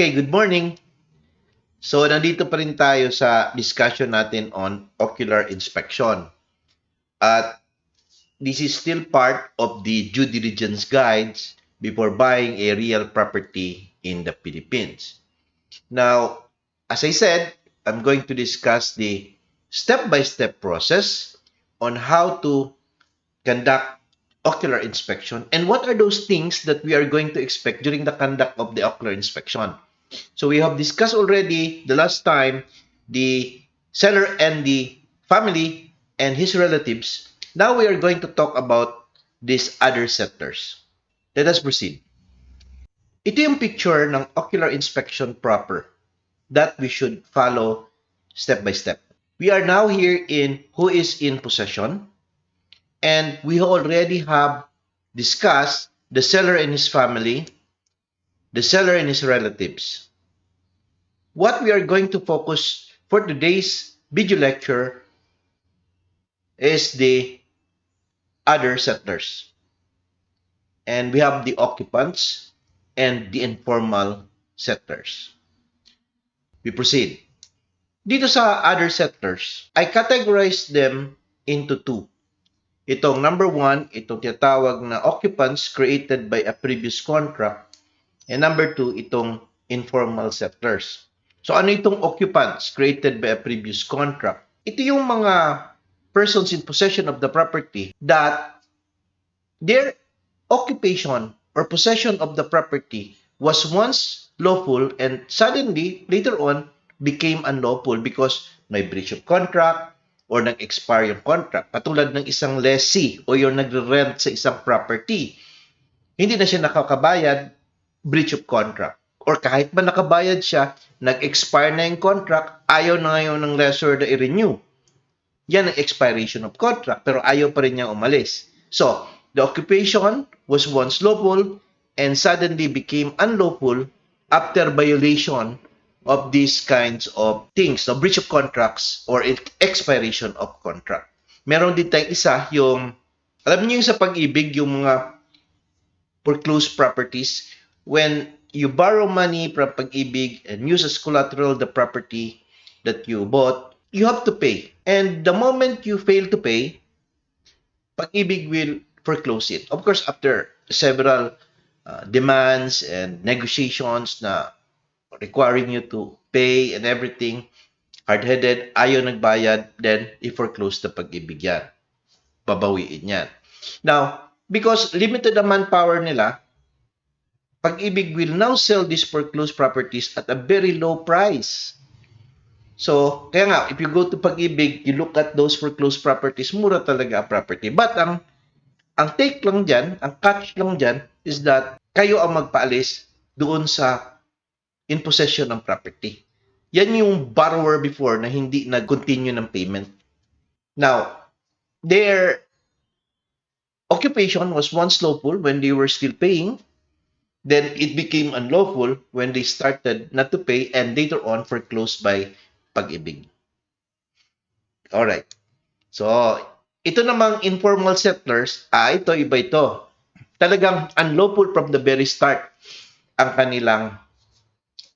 Okay, good morning. So, nandito pa rin tayo sa discussion natin on ocular inspection. At this is still part of the due diligence guides before buying a real property in the Philippines. Now, as I said, I'm going to discuss the step-by-step process on how to conduct ocular inspection and what are those things that we are going to expect during the conduct of the ocular inspection. So we have discussed already the last time the seller and the family and his relatives. Now we are going to talk about these other sectors. Let us proceed. Ito yung picture ng ocular inspection proper that we should follow step by step. We are now here in who is in possession and we already have discussed the seller and his family, the seller and his relatives. What we are going to focus for today's video lecture is the other settlers. And we have the occupants and the informal settlers. We proceed. Dito sa other settlers, I categorize them into two. Itong number one, itong tinatawag na occupants created by a previous contract. And number two, itong informal settlers. So ano itong occupants created by a previous contract? Ito yung mga persons in possession of the property that their occupation or possession of the property was once lawful and suddenly later on became unlawful because may breach of contract or nag-expire yung contract. Katulad ng isang lessee o yung nagre-rent sa isang property. Hindi na siya nakakabayad, breach of contract. Or kahit ba nakabayad siya, nag-expire na yung contract, ayaw na ngayon ng lessor na i-renew. Yan ang expiration of contract, pero ayaw pa rin niya umalis. So, the occupation was once lawful and suddenly became unlawful after violation of these kinds of things, no? breach of contracts or expiration of contract. Meron din tayong isa, yung, alam niyo yung sa pag-ibig, yung mga foreclosed properties, when you borrow money from pag-ibig and use as collateral the property that you bought, you have to pay. And the moment you fail to pay, pag-ibig will foreclose it. Of course, after several uh, demands and negotiations na requiring you to pay and everything, hard-headed, ayaw nagbayad, then i-foreclose na pag-ibig yan. Babawiin yan. Now, because limited ang manpower nila, pag-ibig will now sell these foreclosed properties at a very low price. So, kaya nga, if you go to pag-ibig, you look at those foreclosed properties, mura talaga ang property. But ang ang take lang dyan, ang catch lang dyan, is that kayo ang magpaalis doon sa in possession ng property. Yan yung borrower before na hindi nag-continue ng payment. Now, their occupation was once lawful when they were still paying. Then it became unlawful when they started not to pay and later on foreclosed by pag-ibig. Alright. So, ito namang informal settlers, ah, ito, iba ito. Talagang unlawful from the very start ang kanilang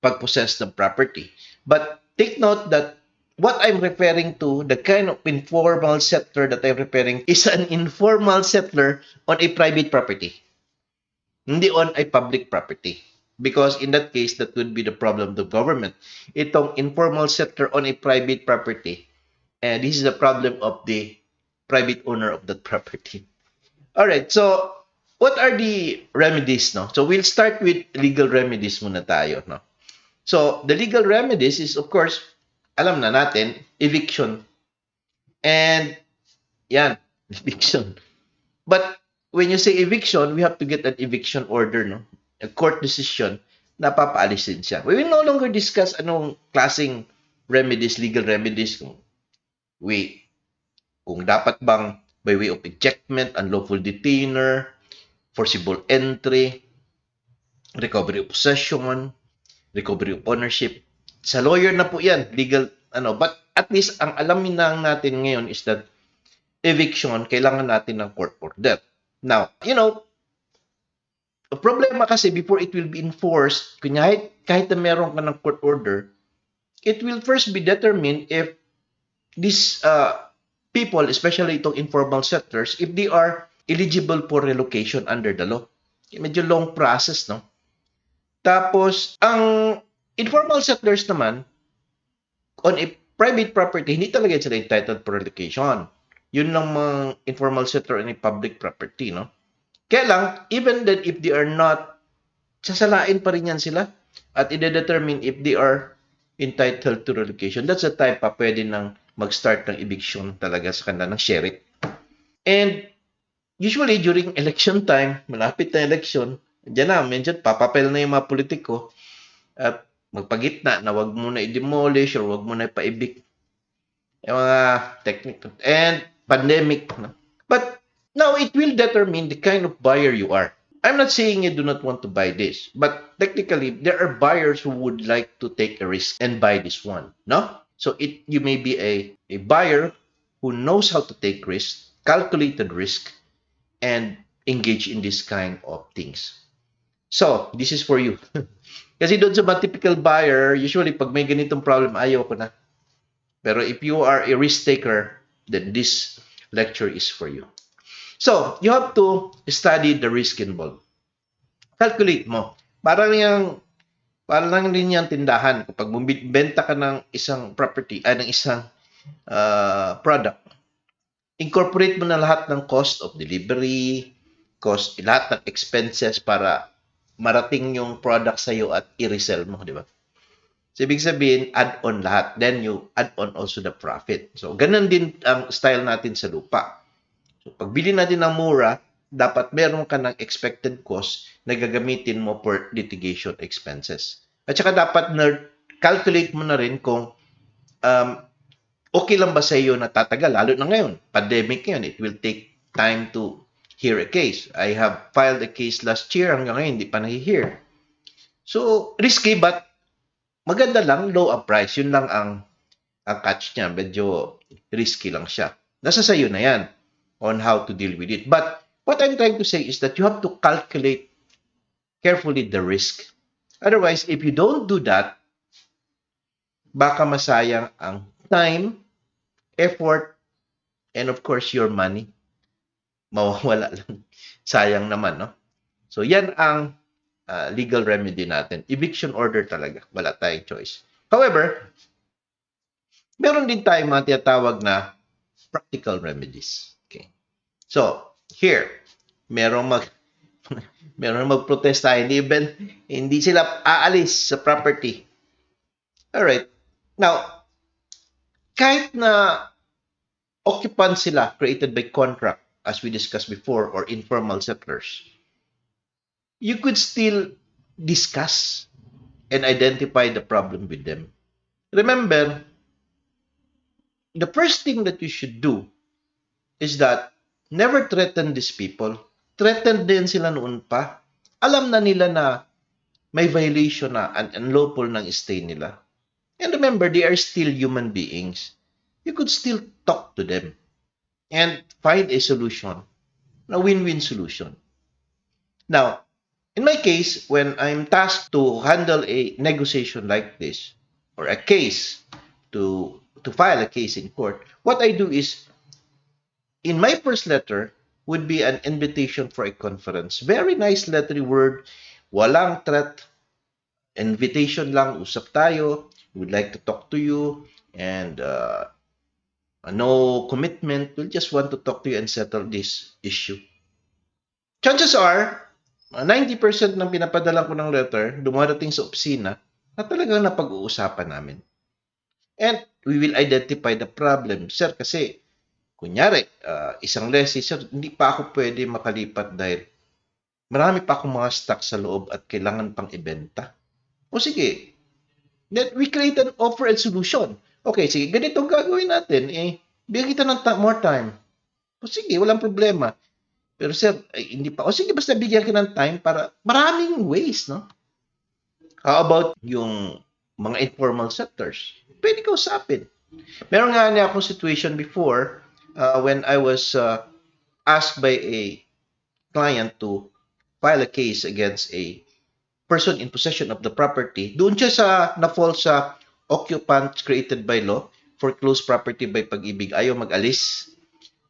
pag-possess ng property. But take note that what I'm referring to, the kind of informal settler that I'm referring is an informal settler on a private property. Hindi on a public property. Because in that case, that would be the problem the government. Itong informal settler on a private property, and this is the problem of the private owner of that property. All right, so what are the remedies, no? So we'll start with legal remedies muna tayo, no? So, the legal remedies is, of course, alam na natin, eviction. And, yan, eviction. But, when you say eviction, we have to get an eviction order, no? A court decision na papaalisin siya. We will no longer discuss anong klaseng remedies, legal remedies, kung we, kung dapat bang by way of ejectment, unlawful detainer, forcible entry, recovery of possession, recovery of ownership. Sa lawyer na po yan, legal, ano, but at least ang alamin na natin ngayon is that eviction, kailangan natin ng court order. Now, you know, problema kasi before it will be enforced, kunyari, kahit na meron ka ng court order, it will first be determined if these uh, people, especially itong informal settlers, if they are eligible for relocation under the law. Medyo long process, no? Tapos, ang informal settlers naman, on a private property, hindi talaga sila entitled for relocation. Yun lang mga informal settler on a public property, no? Kaya lang, even then, if they are not, sasalain pa rin yan sila at i-determine if they are entitled to relocation. That's the time pa pwede nang mag-start ng eviction talaga sa kanila ng sheriff. And usually during election time, malapit na election, dyan na, medyo papapel na yung mga politiko at magpagitna na wag mo na i-demolish or wag mo na ipa-evict. Yung mga technique. And pandemic. No? But now it will determine the kind of buyer you are. I'm not saying you do not want to buy this, but technically there are buyers who would like to take a risk and buy this one, no? So it you may be a, a buyer who knows how to take risk, calculated risk, and engage in this kind of things. So, this is for you. Kasi doon sa mga typical buyer, usually pag may ganitong problem, ayaw ko na. Pero if you are a risk taker, then this lecture is for you. So, you have to study the risk involved. Calculate mo. Parang yung, parang rin yung tindahan. Kapag bumibenta ka ng isang property, ay ng isang uh, product, incorporate mo na lahat ng cost of delivery, cost, lahat ng expenses para marating yung product sa'yo at i-resell mo, di ba? So, ibig sabihin, add on lahat. Then, you add on also the profit. So, ganun din ang style natin sa lupa. So, pag bili natin ng mura, dapat meron ka ng expected cost na gagamitin mo for litigation expenses. At saka dapat na calculate mo na rin kung um, okay lang ba sa iyo na tatagal, lalo na ngayon, pandemic yan, it will take time to hear a case. I have filed a case last year, hanggang ngayon, hindi pa nahi-hear. So, risky but maganda lang, low ang price. Yun lang ang, ang catch niya. Medyo risky lang siya. Nasa sayo na yan on how to deal with it. But what I'm trying to say is that you have to calculate carefully the risk. Otherwise, if you don't do that, baka masayang ang time, effort, and of course, your money. Mawawala lang. Sayang naman, no? So, yan ang uh, legal remedy natin. Eviction order talaga. Wala tayong choice. However, meron din tayong mga tinatawag na practical remedies. Okay. So, here, merong mag merong magprotesta hindi even hindi sila aalis sa property. All right. Now, kahit na occupant sila created by contract as we discussed before or informal settlers, you could still discuss and identify the problem with them. Remember, the first thing that you should do is that never threaten these people. Threatened din sila noon pa. Alam na nila na may violation na and unlawful ng stay nila. And remember, they are still human beings. You could still talk to them and find a solution, a win-win solution. Now, in my case, when I'm tasked to handle a negotiation like this, or a case to to file a case in court, what I do is, in my first letter, would be an invitation for a conference. Very nice lettery word, walang threat, invitation lang, usap tayo, would like to talk to you, and uh, no commitment, we'll just want to talk to you and settle this issue. Chances are, 90% ng pinapadala ko ng letter, dumarating sa opisina, na talagang napag-uusapan namin. And we will identify the problem. Sir, kasi, kunyari, uh, isang lessee, sir, hindi pa ako pwede makalipat dahil marami pa akong mga stock sa loob at kailangan pang ibenta. O sige, then we create an offer and solution. Okay, sige, ganito gagawin natin. Eh, bigyan kita ng ta- more time. O sige, walang problema. Pero sir, ay, hindi pa. O sige, basta bigyan ka ng time para maraming ways, no? How about yung mga informal sectors? Pwede ka usapin. Meron nga niya akong situation before uh, when I was uh, asked by a client to file a case against a person in possession of the property, doon siya sa na-fall sa occupants created by law, foreclosed property by pag-ibig, ayaw mag-alis.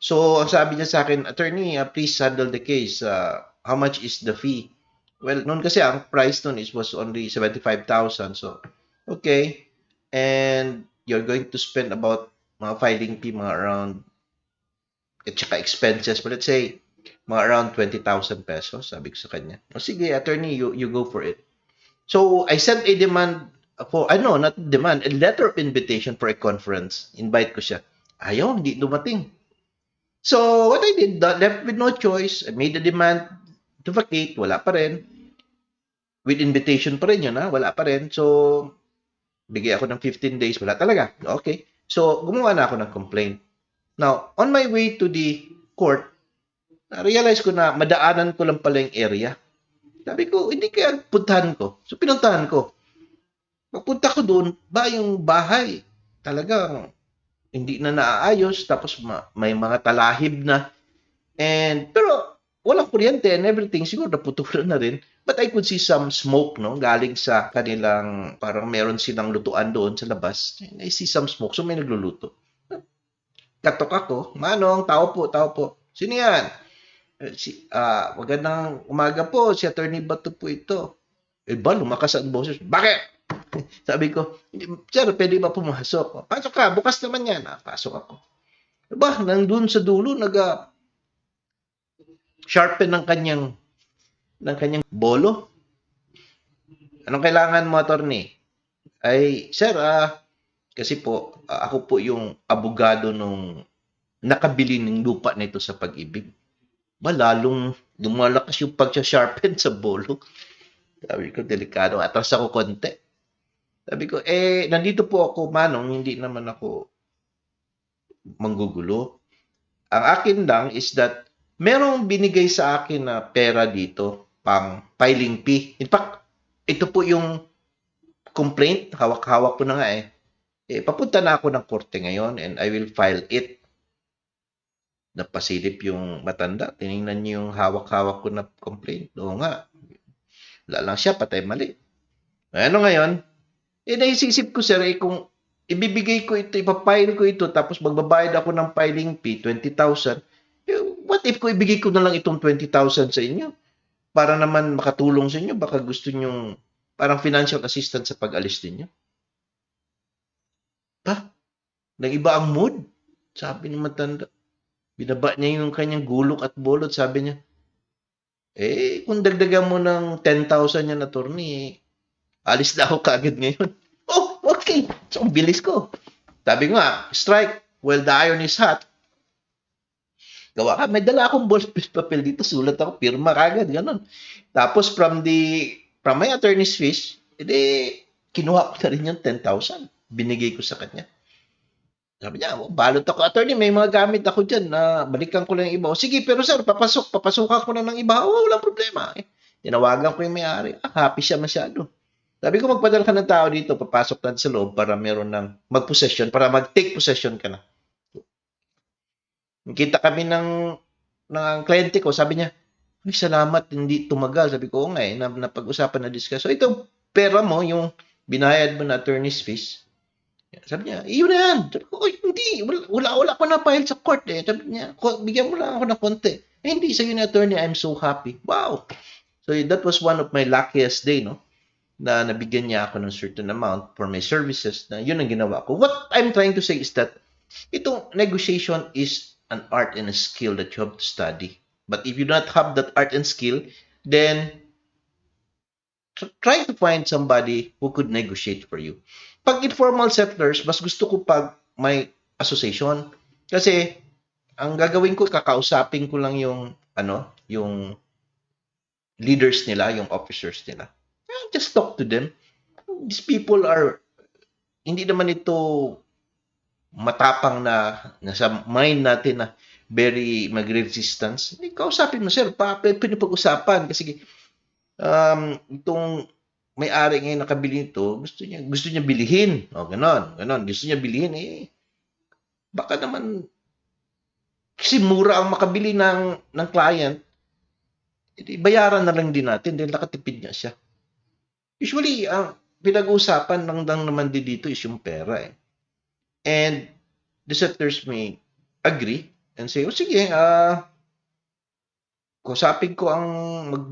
So, ang sabi niya sa akin, attorney, uh, please handle the case. Uh, how much is the fee? Well, noon kasi ang price noon is was only 75,000. So, okay. And you're going to spend about mga filing fee, mga around, at saka expenses, but let's say, mga around 20,000 pesos, sabi ko sa kanya. O sige, attorney, you, you go for it. So, I sent a demand for, ano, not demand, a letter of invitation for a conference. Invite ko siya. Ayaw, hindi dumating. So, what I did, left with no choice, I made a demand to vacate, wala pa rin. With invitation pa rin yun, ha? wala pa rin. So, bigay ako ng 15 days, wala talaga. Okay. So, gumawa na ako ng complaint. Now, on my way to the court, na-realize ko na madaanan ko lang pala yung area. Sabi ko, hindi kaya puntahan ko. So, pinuntahan ko. Pagpunta ko doon, ba yung bahay, talagang hindi na naaayos, tapos ma- may mga talahib na. And, pero, walang kuryente and everything, siguro naputulan na rin. But I could see some smoke, no? Galing sa kanilang, parang meron silang lutuan doon sa labas. I see some smoke, so may nagluluto. Katok ako, Manong, tao po, tao po. Sino yan? Eh, Si, ah, magandang umaga po, si Attorney Bato po ito. Eh ba, lumakas ang boses. Bakit? Sabi ko, sir, pwede ba pumasok? Pasok ka, bukas naman yan. Ah, pasok ako. Ba, nandun sa dulo, naga sharpen ng kanyang ng kanyang bolo. Anong kailangan mo, attorney? Ay, sir, ah, kasi po, ah, ako po yung abogado nung nakabili ng lupa nito sa pag-ibig. Ba, lalong lumalakas yung pag-sharpen sa bolo. Sabi ko, delikado. Atras ako konti. Sabi ko, eh, nandito po ako, manong, hindi naman ako manggugulo. Ang akin lang is that merong binigay sa akin na pera dito pang filing fee. In fact, ito po yung complaint, hawak-hawak ko na nga eh. eh. Papunta na ako ng korte ngayon and I will file it. Napasilip yung matanda. Tiningnan niyo yung hawak-hawak ko na complaint. Oo nga. Wala lang siya, patay mali. Ano ngayon? Eh, naisisip ko, sir, eh, kung ibibigay ko ito, ipapile ko ito, tapos magbabayad ako ng filing fee, 20,000, eh, what if ko ibigay ko na lang itong 20,000 sa inyo? Para naman makatulong sa inyo, baka gusto nyong parang financial assistance sa pag-alis ninyo. Pa, nag-iba ang mood. Sabi ng matanda. Binaba niya yung kanyang gulok at bolot. Sabi niya, eh, kung dagdagan mo ng 10,000 yan, attorney, eh, alis na ako kagad ngayon. Oh, okay. So, ang bilis ko. Sabi nga, strike while the iron is hot. Gawa ka, may dala akong ball papel dito, sulat ako, pirma kagad, ganun. Tapos from the, from my attorney's fees, edi, kinuha ko na rin yung 10,000. Binigay ko sa kanya. Sabi niya, oh, balot ako. Attorney, may mga gamit ako dyan na balikan ko lang yung iba. O, sige, pero sir, papasok, papasukan ko na ng iba. Oh, walang problema. Eh, tinawagan ko yung may-ari. Ah, happy siya masyado. Sabi ko, magpadala ka ng tao dito, papasok na sa loob para meron ng mag-possession, para mag-take possession ka na. Kita kami ng, ng kliyente ko, sabi niya, ay, salamat, hindi tumagal. Sabi ko, nga eh, na, napag-usapan na discuss. So, ito, pera mo, yung binayad mo na attorney's fees, sabi niya, iyon na yan. Sabi ko, "Oy, hindi, wala, wala, wala ko na file sa court eh. Sabi niya, "Ko- bigyan mo lang ako ng konti. Eh, hindi, sa'yo na attorney, I'm so happy. Wow. So, that was one of my luckiest day, no? Na nabigyan niya ako ng certain amount for my services na yun ang ginawa ko. What I'm trying to say is that itong negotiation is an art and a skill that you have to study. But if you do not have that art and skill, then tr- try to find somebody who could negotiate for you. Pag informal settlers, mas gusto ko pag may association. Kasi, ang gagawin ko, kakausapin ko lang yung, ano, yung leaders nila, yung officers nila. Eh, Just talk to them. These people are, hindi naman ito matapang na nasa mind natin na very magre-resistance. Hindi, kausapin mo, sir, pa, pinapag-usapan. Kasi, um, itong may-ari ngayon nakabili nito, gusto niya, gusto niya bilihin. O, ganon, ganon. Gusto niya bilihin, eh, baka naman, kasi mura ang makabili ng, ng client, edi bayaran na lang din natin dahil nakatipid niya siya. Usually, ang pinag-uusapan lang, lang naman din dito is yung pera eh. And the settlers may agree and say, oh sige, ah, kusapin ko ang mag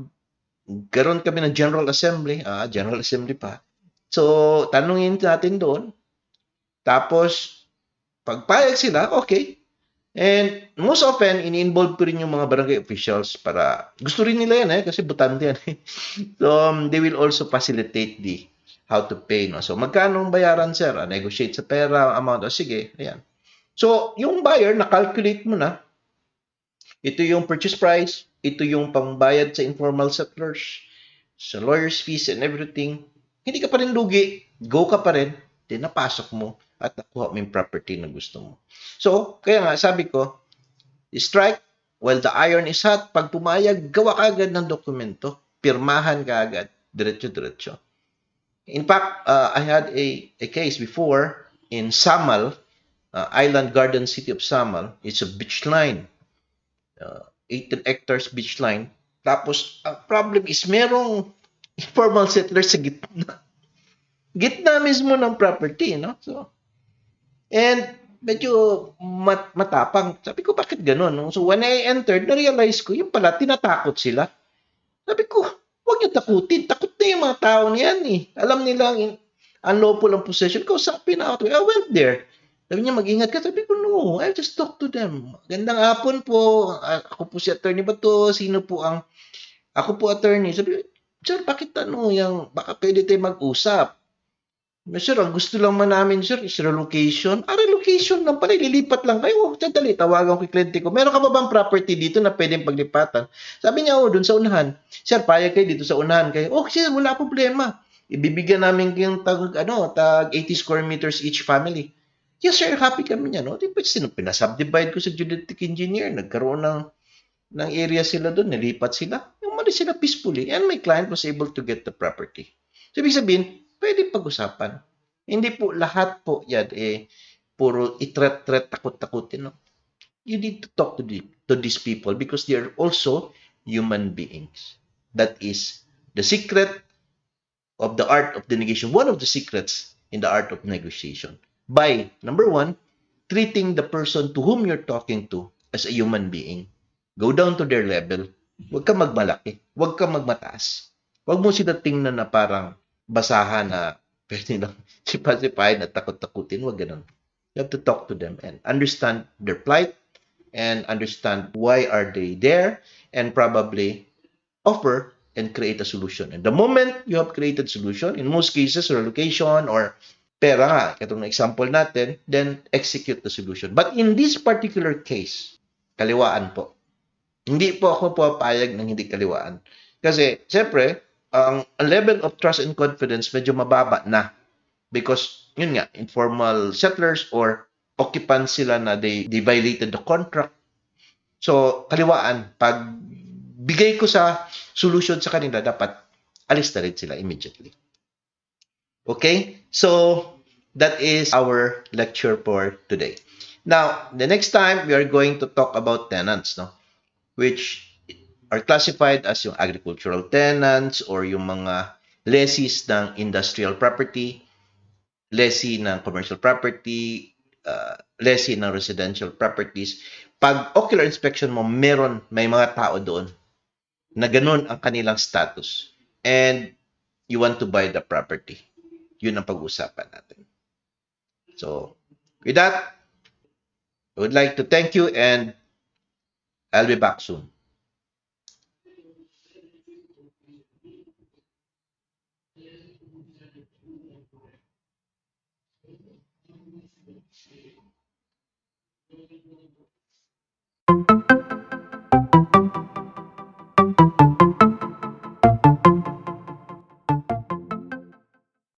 karoon kami ng General Assembly, ah, General Assembly pa. So, tanungin natin doon. Tapos, pagpayag sila, okay. And most often, ini-involve ko rin yung mga barangay officials para, gusto rin nila yan eh, kasi butante yan eh. So, um, they will also facilitate the how to pay. No? So, magkano ang bayaran, sir? Ah, negotiate sa pera, amount. O, sige, ayan. So, yung buyer, na-calculate mo na, ito yung purchase price, ito yung pangbayad sa informal settlers, sa lawyer's fees and everything. Hindi ka pa rin lugi. Go ka pa rin. Then, napasok mo at nakuha mo yung property na gusto mo. So, kaya nga, sabi ko, strike while the iron is hot. Pag pumayag, gawa ka agad ng dokumento. Pirmahan ka agad. Diretso-diretso. In fact, uh, I had a, a case before in Samal, uh, Island Garden City of Samal. It's a beach line. Uh, 18 hectares beach line. Tapos, ang problem is merong informal settlers sa gitna. Gitna mismo ng property, no? So, and medyo mat matapang. Sabi ko, bakit ganun? So, when I entered, na-realize ko, yung pala, tinatakot sila. Sabi ko, huwag niyo takutin. Takot na yung mga tao niyan eh. Alam nila ang unlawful ang possession. Kausapin na ako. I went there. Sabi niya, mag-ingat ka. Sabi ko, no, I just talk to them. Gandang hapon po. Ako po si attorney ba to? Sino po ang... Ako po attorney. Sabi, sir, bakit ano yung... Baka pwede tayo mag-usap. Sir, ang gusto lang man namin, sir, is relocation. Ah, relocation lang pala. Lilipat lang kayo. Oh, Sandali, tawagan ko yung kliyente ko. Meron ka ba bang property dito na pwedeng paglipatan? Sabi niya, oh, dun sa unahan. Sir, payag kayo dito sa unahan kayo. Oh, sir, wala problema. Ibibigyan namin yung tag, ano, tag 80 square meters each family. Yes, sir, happy kami niya, no? Di ba, pinasubdivide ko sa geodetic engineer, nagkaroon ng, ng area sila doon, nilipat sila. Umalis sila peacefully, and my client was able to get the property. So, ibig sabihin, pwede pag-usapan. Hindi po lahat po yan, eh, puro itret-tret, takot-takutin, no? You need to talk to, the, to these people because they are also human beings. That is the secret of the art of the negotiation. One of the secrets in the art of negotiation by number one, treating the person to whom you're talking to as a human being. Go down to their level. Huwag ka magmalaki. Huwag ka magmataas. Huwag mo sila tingnan na parang basahan na pwede lang sipa-sipahin at takot-takutin. Huwag ganun. You have to talk to them and understand their plight and understand why are they there and probably offer and create a solution. And the moment you have created solution, in most cases, relocation or pera nga, katong example natin, then execute the solution. But in this particular case, kaliwaan po. Hindi po ako papayag ng hindi kaliwaan. Kasi, siyempre, ang ang level of trust and confidence medyo mababa na. Because, yun nga, informal settlers or occupants sila na they, they violated the contract. So, kaliwaan, pag bigay ko sa solution sa kanila, dapat alis na rin sila immediately. Okay? So, that is our lecture for today. Now, the next time we are going to talk about tenants, no? Which are classified as yung agricultural tenants or yung mga lessees ng industrial property, lessee ng commercial property, uh, lessee ng residential properties. Pag ocular inspection mo, meron, may mga tao doon na ganun ang kanilang status. And you want to buy the property. Yun ang pag-usapan natin. So, with that, I would like to thank you and I'll be back soon.